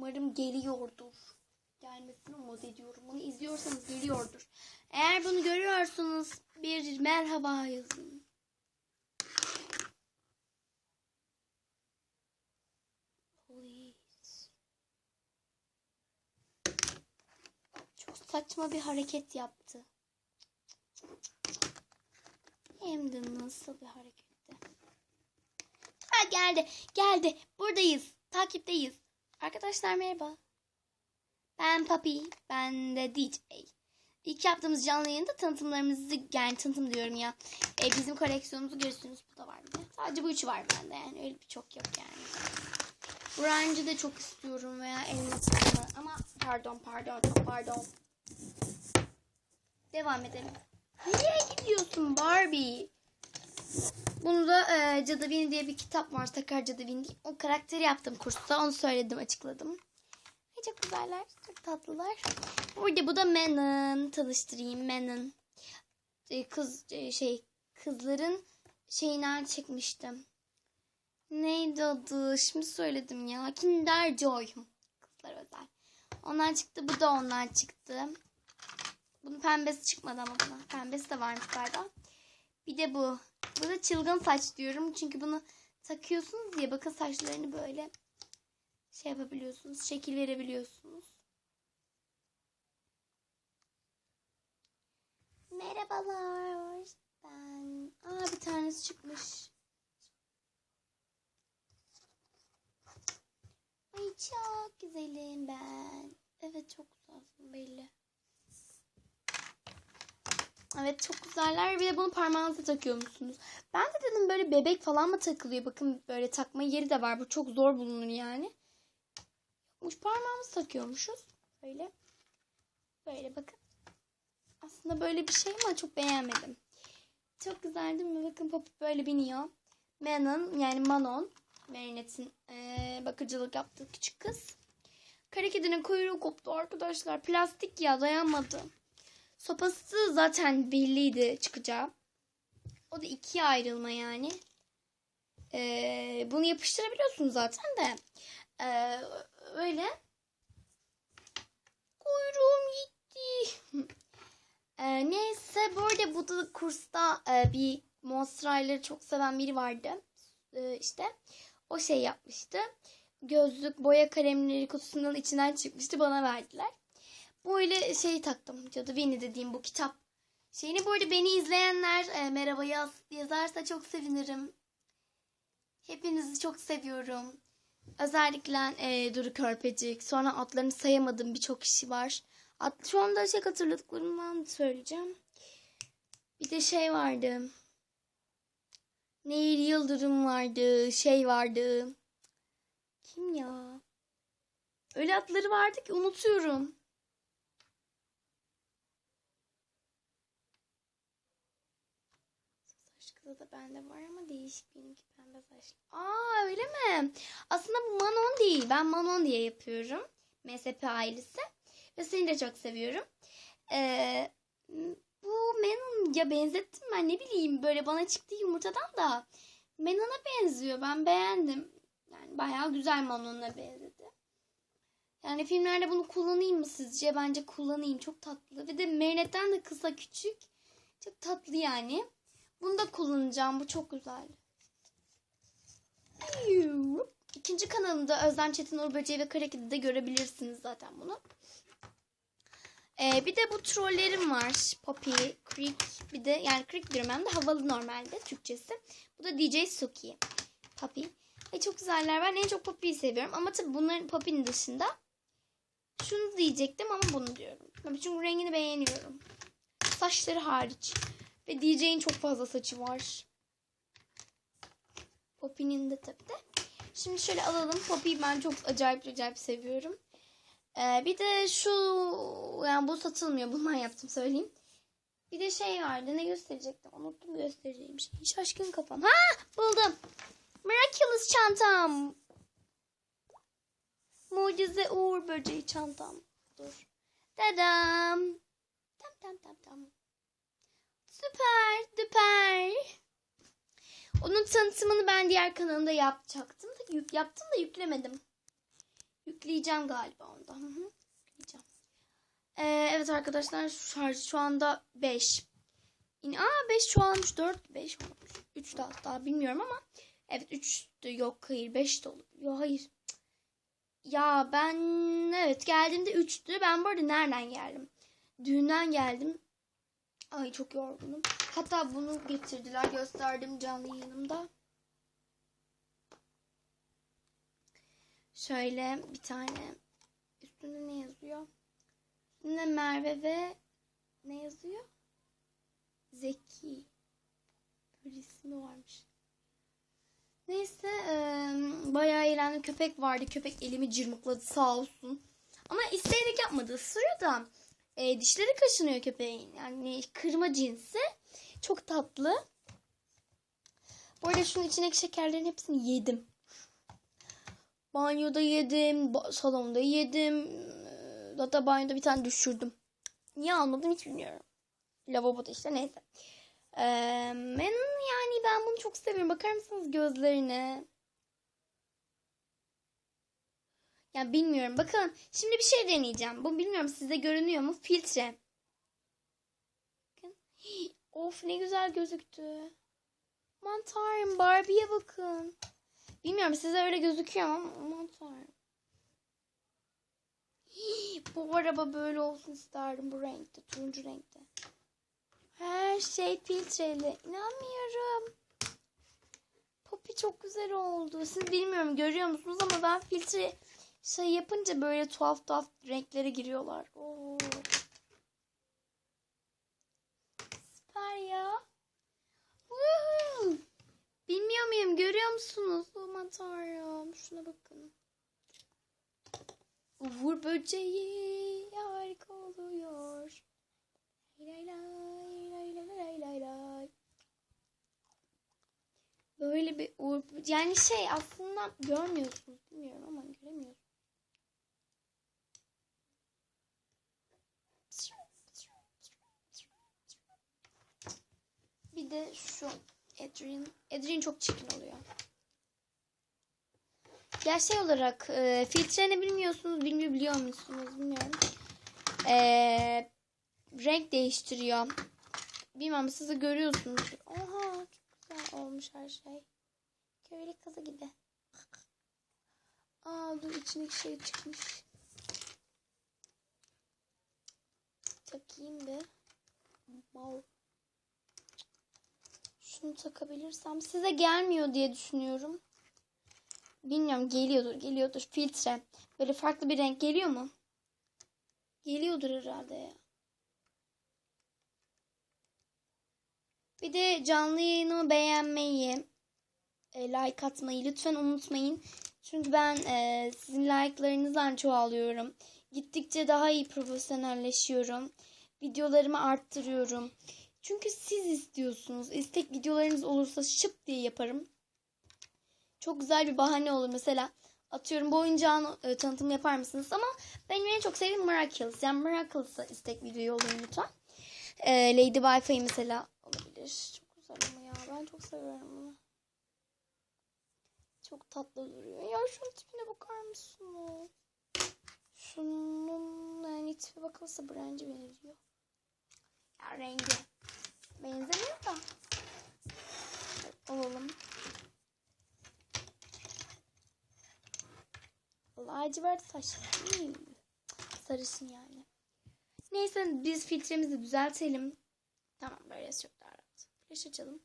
Umarım geliyordur. Gelmesini umut ediyorum. Bunu izliyorsanız geliyordur. Eğer bunu görüyorsanız bir merhaba yazın. Çok saçma bir hareket yaptı. Hem de nasıl bir hareketti. Ha geldi, geldi. Buradayız. Takipteyiz. Arkadaşlar merhaba. Ben Papi. Ben de DJ. İlk yaptığımız canlı yayında tanıtımlarımızı yani tanıtım diyorum ya. E, bizim koleksiyonumuzu görürsünüz. Bu da var bir de. Sadece bu üçü var bende yani. Öyle bir çok yok yani. Branch'ı da çok istiyorum veya elması. Ama pardon pardon pardon. Devam edelim. Nereye gidiyorsun Barbie? Bunda e, Cadı Winnie diye bir kitap var. Sakar Cadı Winnie. O karakteri yaptım kursta. Onu söyledim, açıkladım. Ay, çok güzeller. Çok tatlılar. Burada bu da Menon. Tanıştırayım Menon. E, kız e, şey kızların şeyinden çekmiştim. Neydi adı? Şimdi söyledim ya. Kinder Joy. Kızlar özel. Onlar çıktı. Bu da ondan çıktı. Bunun pembesi çıkmadı ama buna. Pembesi de varmış galiba. Bir de bu. Bu da çılgın saç diyorum. Çünkü bunu takıyorsunuz diye bakın saçlarını böyle şey yapabiliyorsunuz. Şekil verebiliyorsunuz. Merhabalar. Ben... Aa bir tanesi çıkmış. Ay çok güzelim ben. Evet çok güzelsin belli. Evet çok güzeller. Bir de bunu parmağınıza takıyormuşsunuz. Ben de dedim böyle bebek falan mı takılıyor? Bakın böyle takma yeri de var. Bu çok zor bulunur yani. Yokmuş parmağımızı takıyormuşuz. Böyle. Böyle bakın. Aslında böyle bir şey ama çok beğenmedim. Çok güzel değil mi? Bakın Pop böyle biniyor. Manon yani Manon. Marinette'in ee, bakıcılık yaptığı küçük kız. Kara kedinin kuyruğu koptu arkadaşlar. Plastik ya dayanmadı. Sopası zaten belliydi çıkacağı. O da ikiye ayrılma yani. Ee, bunu yapıştırabiliyorsunuz zaten de. Ee, öyle. Kuyruğum gitti. ee, neyse bu arada bu da kursta e, bir Monster'ları çok seven biri vardı. Ee, işte o şey yapmıştı. Gözlük boya kalemleri kutusundan içinden çıkmıştı bana verdiler. Böyle şey taktım. Cadı Winnie dediğim bu kitap. Şeyini bu beni izleyenler e, merhaba yaz, yazarsa çok sevinirim. Hepinizi çok seviyorum. Özellikle e, Duru Körpecik. Sonra adlarını sayamadığım birçok kişi var. Ad, şu anda şey hatırladıklarımdan söyleyeceğim. Bir de şey vardı. Nehir Yıldırım vardı. Şey vardı. Kim ya? Öyle adları vardı ki unutuyorum. Saçlı da bende var ama değişik benimki pembe saçlı. Aa öyle mi? Aslında bu Manon değil. Ben Manon diye yapıyorum. MSP ailesi. Ve seni de çok seviyorum. Ee, bu Manon ya benzettim ben ne bileyim böyle bana çıktı yumurtadan da. Manon'a benziyor. Ben beğendim. Yani bayağı güzel Manon'a benzedi. Yani filmlerde bunu kullanayım mı sizce? Bence kullanayım. Çok tatlı. Ve de Marinette'den de kısa küçük. Çok tatlı yani. Bunu da kullanacağım. Bu çok güzel. İkinci kanalımda Özlem Çetin Uğur Böceği ve Karaki'de de görebilirsiniz zaten bunu. Ee, bir de bu trollerim var. Poppy, Creek. Bir de yani Creek diyorum hem de havalı normalde Türkçesi. Bu da DJ Suki. Poppy. E, çok güzeller. Ben en çok Poppy'yi seviyorum. Ama tabii bunların Poppy'nin dışında şunu diyecektim ama bunu diyorum. Çünkü rengini beğeniyorum. Saçları hariç. Ve DJ'in çok fazla saçı var. Poppy'nin de tabii de. Şimdi şöyle alalım. Poppy'yi ben çok acayip acayip seviyorum. Ee, bir de şu yani bu satılmıyor. Bundan yaptım söyleyeyim. Bir de şey vardı. Ne gösterecektim? Unuttum göstereceğim şey. Şaşkın kafam. Ha buldum. Miraculous çantam. Mucize Uğur böceği çantam. Dur. Dadam. Tam tam tam tam. Süper, süper. Onun tanıtımını ben diğer kanalımda yapacaktım da yaptım da yüklemedim. Yükleyeceğim galiba onda. Hı hı. Yükleyeceğim. Ee, evet arkadaşlar şarj şu anda 5. Yine, aa 5 çoğalmış 4 5 olmuş. 3 de hatta bilmiyorum ama evet 3 de yok hayır 5 de olur. Yok hayır. Ya ben evet geldiğimde 3'tü. Ben bu arada nereden geldim? Düğünden geldim. Ay çok yorgunum. Hatta bunu getirdiler. Gösterdim canlı yayınımda. Şöyle bir tane. Üstünde ne yazıyor? Üstünde Merve ve ne yazıyor? Zeki. Böyle ismi varmış. Neyse eee, bayağı eğlendim. Köpek vardı. Köpek elimi cırmıkladı sağ olsun. Ama isteyerek yapmadı. Isırıyor da e, dişleri kaşınıyor köpeğin. Yani kırma cinsi. Çok tatlı. Bu arada şunun içindeki şekerlerin hepsini yedim. Banyoda yedim. Salonda yedim. Hatta banyoda bir tane düşürdüm. Niye almadım hiç bilmiyorum. Lavaboda işte neyse. Ee, ben yani ben bunu çok seviyorum. Bakar mısınız gözlerine? Ya bilmiyorum. Bakın şimdi bir şey deneyeceğim. Bu bilmiyorum size görünüyor mu? Filtre. Bakın. Of ne güzel gözüktü. Aman tanrım Barbie'ye bakın. Bilmiyorum size öyle gözüküyor ama. Hii, Bu araba böyle olsun isterdim bu renkte. Turuncu renkte. Her şey filtreli. İnanmıyorum. Poppy çok güzel oldu. Siz bilmiyorum görüyor musunuz ama ben filtre şey yapınca böyle tuhaf tuhaf renklere giriyorlar. Oo. Süper ya. Woohoo. Bilmiyor muyum? Görüyor musunuz? Aman tanrım. Şuna bakın. Uğur böceği harika oluyor. Lay lay lay lay lay lay lay. Böyle bir uğur yani şey aslında görmüyorsunuz bilmiyorum ama göremiyorsunuz. Bir de şu Edrin. Edrin çok çirkin oluyor. Şey olarak e, filtre ne bilmiyorsunuz, bilmiyor biliyor musunuz bilmiyorum. E, renk değiştiriyor. Bilmem siz de görüyorsunuz. Oha çok güzel olmuş her şey. Köylü kızı gibi. Aa dur içindeki şey çıkmış. Takayım bir. Wow. Şunu takabilirsem size gelmiyor diye düşünüyorum. Bilmiyorum geliyordur geliyordur filtre. Böyle farklı bir renk geliyor mu? Geliyordur herhalde ya. Bir de canlı yayını beğenmeyi, e, like atmayı lütfen unutmayın. Çünkü ben e, sizin like'larınızdan çoğalıyorum. Gittikçe daha iyi profesyonelleşiyorum. Videolarımı arttırıyorum. Çünkü siz istiyorsunuz. İstek videolarınız olursa şıp diye yaparım. Çok güzel bir bahane olur. Mesela atıyorum bu oyuncağın e, tanıtımı yapar mısınız? Ama benim en çok sevdiğim Miraculous. Yani Miraculous'a istek video yollayın lütfen. E, Lady Wi-Fi mesela olabilir. Çok güzel ama ya. Ben çok seviyorum bunu. Çok tatlı duruyor. Ya şunun tipine bakar mısınız? Şunun yani tipi bakılırsa branch'e benziyor. Ya rengi. Benzemiyor da. Olalım. Lacivert saç. Sarışın yani. Neyse biz filtremizi düzeltelim. Tamam böyle çok daha rahat. Flash açalım.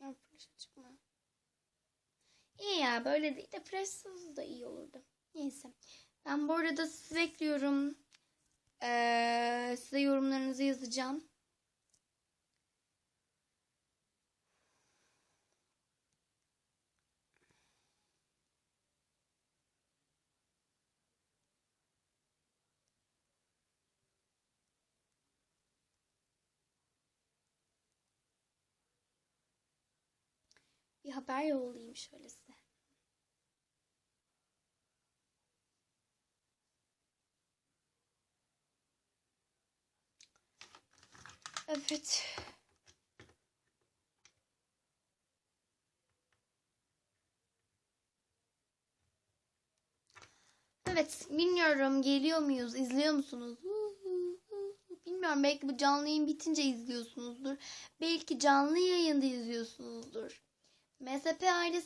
Ya flash çıkma. İyi ya böyle değil de flashsız da iyi olurdu. Neyse. Ben bu arada sizi bekliyorum. Ee, size yorumlarınızı yazacağım. Bir haber yollayayım şöyle size. Evet. Evet, bilmiyorum geliyor muyuz, izliyor musunuz? Bilmiyorum belki bu canlı yayın bitince izliyorsunuzdur. Belki canlı yayında izliyorsunuzdur. MSP ailesi